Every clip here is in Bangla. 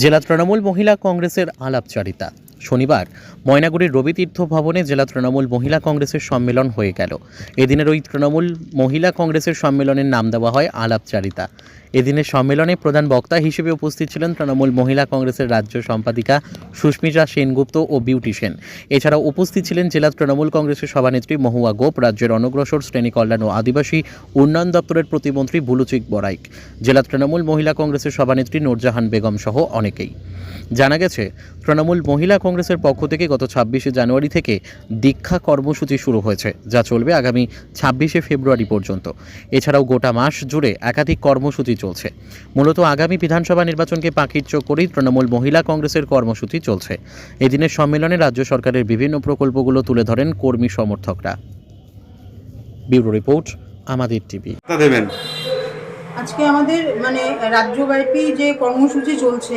জেলা তৃণমূল মহিলা কংগ্রেসের আলাপচারিতা। শনিবার ময়নাগুড়ির রবিতীর্থ ভবনে জেলা তৃণমূল মহিলা কংগ্রেসের সম্মেলন হয়ে গেল। এদিনের ওই তৃণমূল মহিলা কংগ্রেসের সম্মেলনের নাম দেওয়া হয় আলাপচারিতা। এদিনের সম্মেলনে প্রধান বক্তা হিসেবে উপস্থিত ছিলেন তৃণমূল মহিলা কংগ্রেসের রাজ্য সম্পাদিকা সুস্মিতা সেনগুপ্ত ও বিউটি সেন। এছাড়াও উপস্থিত ছিলেন জেলা তৃণমূল কংগ্রেসের সভানেত্রী মহুয়া গোপ, রাজ্যের অনগ্রসর শ্রেণি কল্যাণ ও আদিবাসী উন্নয়ন দপ্তরের প্রতিমন্ত্রী বুলুচিক বরাইক, জেলা তৃণমূল মহিলা কংগ্রেসের সভানেত্রী নূরজাহান বেগম সহ অনেকেই। জানা গেছে, তৃণমূল মহিলা কংগ্রেসের পক্ষ থেকে গত ছাব্বিশে জানুয়ারি থেকে দীক্ষা কর্মসূচি শুরু হয়েছে যা চলবে আগামী ছাব্বিশে ফেব্রুয়ারি পর্যন্ত। এছাড়াও গোটা মাস জুড়ে একাধিক কর্মসূচি চলছে। মূলত আগামী বিধানসভা নির্বাচনকে পাখির চোখ করেই তৃণমূল মহিলা কংগ্রেসের কর্মসূচি চলছে। এদিনের সম্মেলনে রাজ্য সরকারের বিভিন্ন প্রকল্পগুলো তুলে ধরেন কর্মী সমর্থকরা। ব্যুরো রিপোর্ট আমাদের টিভি। দেবেন। আজকে আমাদের মানে রাজ্যব্যাপী যে কর্মসূচি চলছে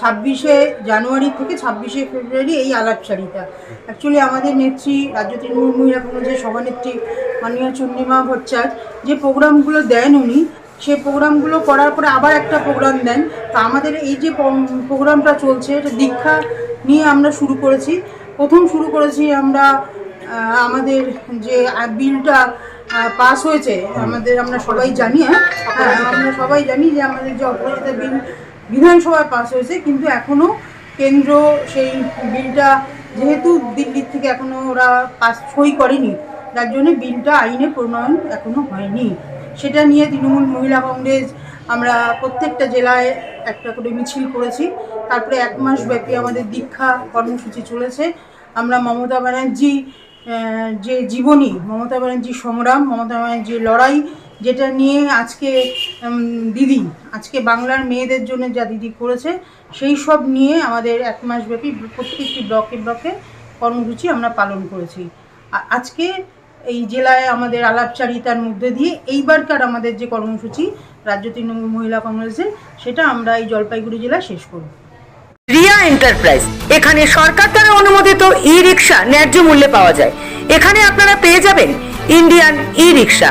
ছাব্বিশে জানুয়ারি থেকে ছাব্বিশে ফেব্রুয়ারি এই আলাপচারিতা অ্যাকচুয়ালি আমাদের নেত্রী রাজ্য তৃণমূল মহিলা কংগ্রেসের সভানেত্রী মাননীয় চন্দ্রিমা ভট্টাচার্য যে প্রোগ্রামগুলো দেন উনি সেই প্রোগ্রামগুলো করার পরে আবার একটা প্রোগ্রাম দেন। তা আমাদের এই যে প্রোগ্রামটা চলছে এটা দীক্ষা নিয়ে আমরা শুরু করেছি। প্রথম শুরু করেছি আমরা আমাদের যে বিলটা পাস হয়েছে আমাদের আমরা সবাই জানি হ্যাঁ হ্যাঁ, আমরা সবাই জানি যে আমাদের যে অপরাজিতা বিল বিধানসভায় পাস হয়েছে, কিন্তু এখনও কেন্দ্র সেই বিলটা যেহেতু দিল্লির থেকে এখনও ওরা পাস সই করেনি যার জন্য বিলটা আইনে প্রণয়ন এখনও হয়নি। সেটা নিয়ে তৃণমূল মহিলা কংগ্রেস, আমরা প্রত্যেকটা জেলায় একটা করে মিছিল করেছি, তারপরে এক মাস ব্যাপী আমাদের দীক্ষা কর্মসূচি চলেছে। আমরা মমতা ব্যানার্জি যে জীবনী, মমতা ব্যানার্জির সংগ্রাম, মমতা ব্যানার্জির লড়াই যেটা নিয়ে আজকে দিদি, আজকে বাংলার মেয়েদের জন্য যা দিদি করেছে, সেই সব নিয়ে আমাদের এক মাস ব্যাপী প্রত্যেকটি ব্লকে ব্লকে কর্মসূচি আমরা পালন করেছি। আজকে এই জেলায় আমাদের আলাপচারিতার মধ্যে দিয়ে এইবারকার আমাদের যে কর্মসূচি রাজ্য তৃণমূল মহিলা কংগ্রেসের, সেটা আমরা এই জলপাইগুড়ি জেলায় শেষ করব। রিয়া এন্টারপ্রাইজ, এখানে সরকার দ্বারা অনুমোদিত ই রিক্সা ন্যায্য মূল্যে পাওয়া যায়। এখানে আপনারা পেয়ে যাবেন ইন্ডিয়ান ই রিক্সা